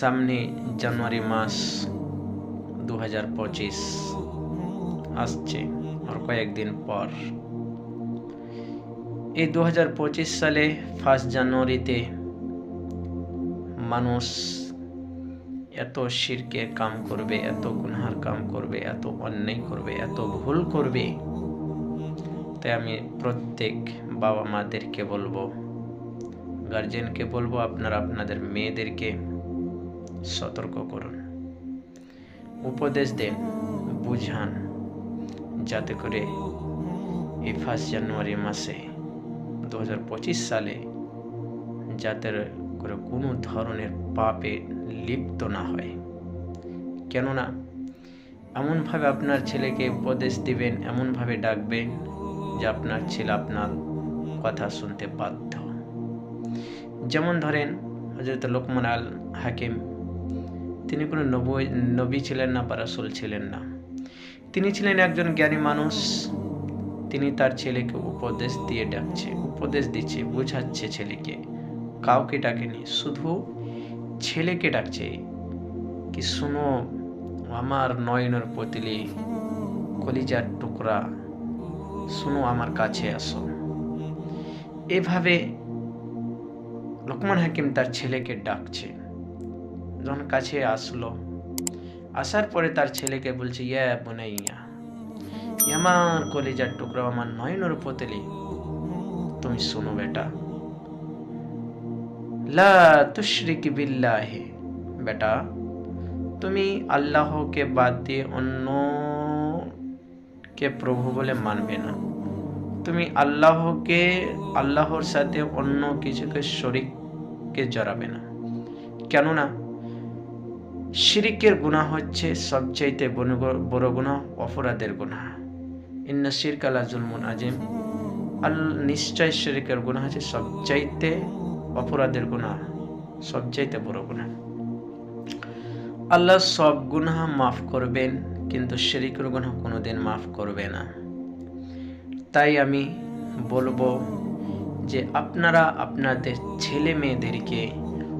সামনে জানুয়ারি মাস দু হাজার পঁচিশ আসছে আর কয়েকদিন পর। এই দু হাজার পঁচিশ সালে ফার্স্ট জানুয়ারিতে মানুষ এত শিরকে কাম করবে, এত গুনহার কাম করবে, এত অন্যায় করবে, এত ভুল করবে। তাই আমি প্রত্যেক বাবা মাদেরকে বলব গার্জেনকে বলব, আপনারা আপনাদের মেয়েদেরকে সতর্ক করুন। উপদেশ দেন, বুঝান, যাতে করে এই ফার্স্ট জানুয়ারি মাসে দু হাজার পঁচিশ সালে যাতে করে কোনো ধরনের পাপে লিপ্ত না হয়। কেননা, এমনভাবে আপনার ছেলেকে উপদেশ দিবেন, এমনভাবে ডাকবেন যে আপনার ছেলে আপনার কথা শুনতে বাধ্য। যেমন ধরেন হজরত লোকমান আল হাকিম তিনি কোনো নবী নবী ছিলেন না বা রাসূল ছিলেন না। তিনি ছিলেন একজন জ্ঞানী মানুষ। তিনি তার ছেলেকে উপদেশ দিয়ে ডাকছে, উপদেশ দিচ্ছে, বোঝাচ্ছে ছেলেকে। কাউকে ডাকেনি, শুধু ছেলেকে ডাকছে কি শুনো, আমার নয়নের পতিলি কলিজার টুকরা, শুনো আমার কাছে আসো। এভাবে লোকমান হাকিম তার ছেলেকে ডাকছে। যখন কাছে আসলো। আসার পরে তার ছেলেকে বলছে, ইয়া বোনাইয়া আমার কলিজার টুকরো আমার নয়নের পতলি তুমি শোনো বেটা। লা তুশরিক বিল্লাহি, বেটা, তুমি আল্লাহকে বাদ দিয়ে অন্য কে প্রভু বলে মানবে না। তুমি আল্লাহকে, আল্লাহর সাথে অন্য কিছুকে শরিককে জড়াবে না। কেননা শিরিকের গুণা হচ্ছে সবচাইতে বড় গুণা অপরাধের গুণা ইন্না শিরক আলা জুলমুন আজিম আল, নিশ্চয় শিরিকের গুণা হচ্ছে সবচাইতে অপরাধের গুণা সবচাইতে বড় গুণা আল্লাহ সব গুনাহ মাফ করবেন, কিন্তু শিরিকের গুনাহ কোনোদিন মাফ করবে না। তাই আমি বলব যে আপনারা আপনাদের ছেলে মেয়েদেরকে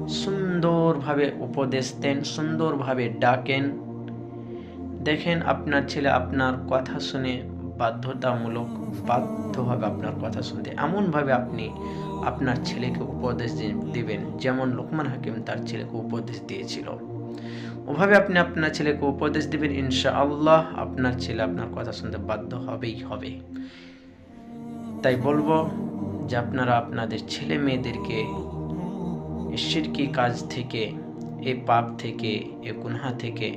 সুন্দরভাবে উপদেশ দেন, সুন্দরভাবে ডাকেন। দেখেন আপনার ছেলে আপনার কথা শুনে বাধ্যতামূলক বাধ্য হবে আপনার কথা শুনতে, এমনভাবে আপনি আপনার ছেলেকে উপদেশ দিবেন, যেমন লোকমান হাকিম তার ছেলেকে উপদেশ দিয়েছিল। ওভাবে আপনি আপনার ছেলেকে উপদেশ দিবেন ইনশা আল্লাহ আপনার ছেলে আপনার কথা শুনতে বাধ্য হবেই হবে। তাই বলব যে আপনারা আপনাদের ছেলে মেয়েদেরকে শিরকি কাজ থেকে, এ পাপ থেকে, এ গুনহা থেকে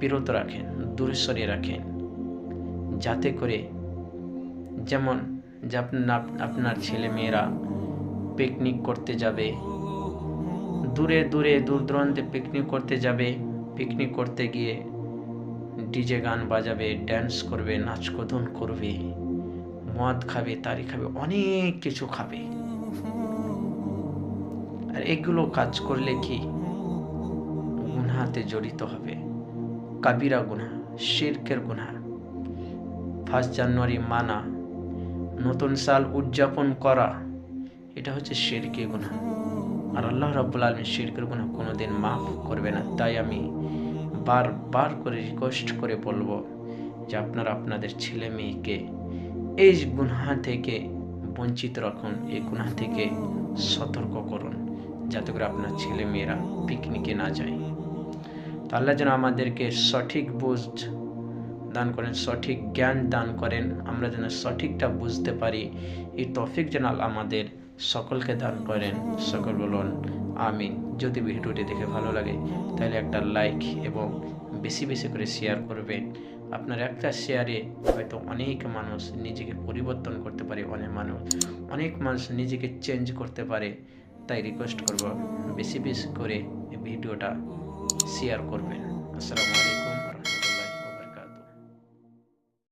বিরত রাখেন, দূরে সরিয়ে রাখেন? যাতে করে যেমন আপনার ছেলে মেয়েরা পিকনিক করতে যাবে, দূরে দূরে, দূর দূরান্তে পিকনিক করতে যাবে পিকনিক করতে গিয়ে ডিজে গান বাজাবে ড্যান্স করবে নাচকোদন করবে, মদ খাবে, তারি খাবে, অনেক কিছু খাবে। এগুলো কাজ করলে কি গুনহাতে জড়িত হবে? কাবিরা গুনা শিরকের গুনা ফার্স্ট জানুয়ারি মানা, নতুন সাল উদযাপন করা, এটা হচ্ছে শিরকে গুনা আর আল্লাহ রাব্বুল আলমী শিরকের গুনা কোনোদিন মাফ করবে না। তাই আমি বারবার করে রিকোয়েস্ট করে বলব যে আপনারা আপনাদের ছেলে মেয়েকে এই গুনহা থেকে বঞ্চিত রাখুন, এই গুনহা থেকে সতর্ক করুন। যাতে করে আপনার ছেলে মেয়েরা পিকনিকে না যায়। তো আল্লাহ যেন আমাদেরকে সঠিক বুঝ দান করেন, সঠিক জ্ঞান দান করেন, আমরা যেন সঠিকটা বুঝতে পারি। এই তফিক যেন আমাদের সকলকে দান করেন। সকল বলুন আমি যদি ভিডিওটি দেখে ভালো লাগে, তাহলে একটা লাইক এবং বেশি বেশি করে শেয়ার করবেন। আপনার একটা শেয়ারে হয়তো অনেক মানুষ নিজেকে পরিবর্তন করতে পারে, অনেক মানুষ অনেক মানুষ নিজেকে চেঞ্জ করতে পারে। তাই রিকোয়েস্ট করব। বেশি বেশি করে ভিডিওটা শেয়ার করবেন। আসসালামু আলাইকুম।